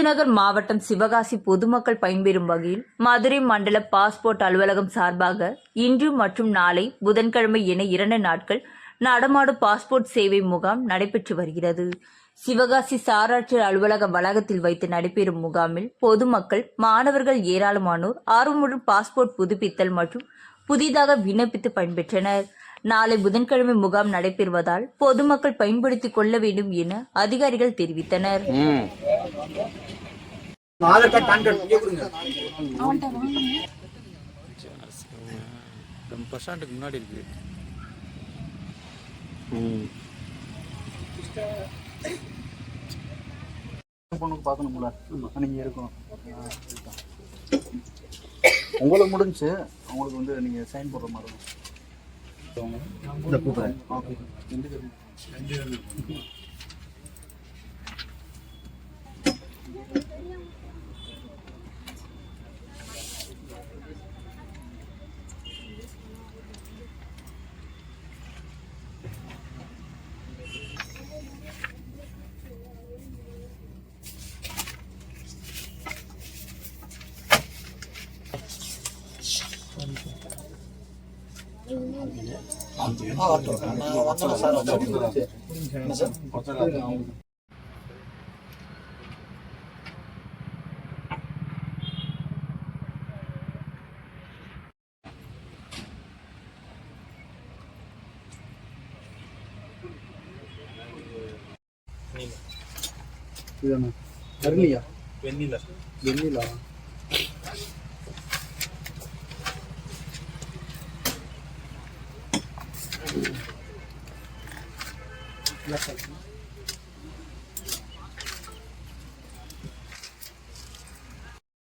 விருதுநகர் மாவட்டம் சிவகாசி பொதுமக்கள் பயன்பெறும் வகையில் மதுரை மண்டல பாஸ்போர்ட் அலுவலகம் சார்பாக இன்று மற்றும் நாளை புதன்கிழமை என இரண்டு நாட்கள் நடமாடும் பாஸ்போர்ட் சேவை முகாம் நடைபெற்று வருகிறது. சிவகாசி சாராட்சியர் அலுவலக வளாகத்தில் வைத்து நடைபெறும் முகாமில் பொதுமக்கள் மாணவர்கள் ஏராளமானோர் ஆர்வமுடன் பாஸ்போர்ட் புதுப்பித்தல் மற்றும் புதிதாக விண்ணப்பித்து பயன்பெற்றனர். நாளை புதன்கிழமை முகாம் நடைபெறுவதால் பொதுமக்கள் பயன்படுத்திக் கொள்ள வேண்டும் என அதிகாரிகள் தெரிவித்தனர். ஆதார் கார்டு பேன் கார்டு இங்கே கொடுங்க. நம்ம பஸ் ஸ்டாண்டுக்கு முன்னாடி பொண்ணுக்கு பார்க்கணும்ல. நீங்க இருக்கணும். உங்களுக்கு முடிஞ்சு உங்களுக்கு வந்து நீங்க சைன் போடுற மாதிரி இருக்கும். கூப்பிடுறேன் ஓகே ரெண்டு பேரும். 화가 또 이거 맞춰서 살아 맞아 어쩌나 ಇದನ್ನ ವೆನಿಲ್ಲ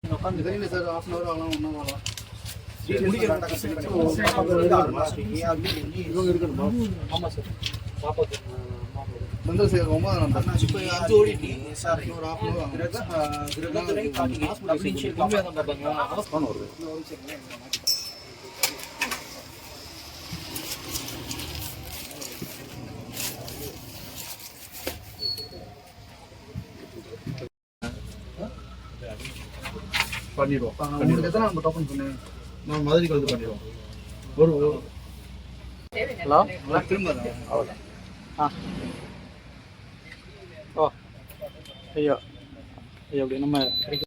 உட்காந்து சார் ஹாஃப் அன் அவர் ஆகலாம் ஒன் ஆகலாம் இவங்க இருக்கணுமா ஆமாம் சார் வந்து சார் ஒன்பதாம் நம்பர் இப்போ ஓடிட்டு சார் ஒரு ஆஃப் அன் ஹவர் வருது பண்ணிடுவோம். உங்களுக்கு எத்தனை நம்ம டோக்கன் சொன்னேன் நான் மதுரைக்கு வந்து பண்ணிடுவோம். ஒரு ஹலோ? திரும்ப ஆ. ஓ. ஐயோ. ஐயோ அப்படி நம்ம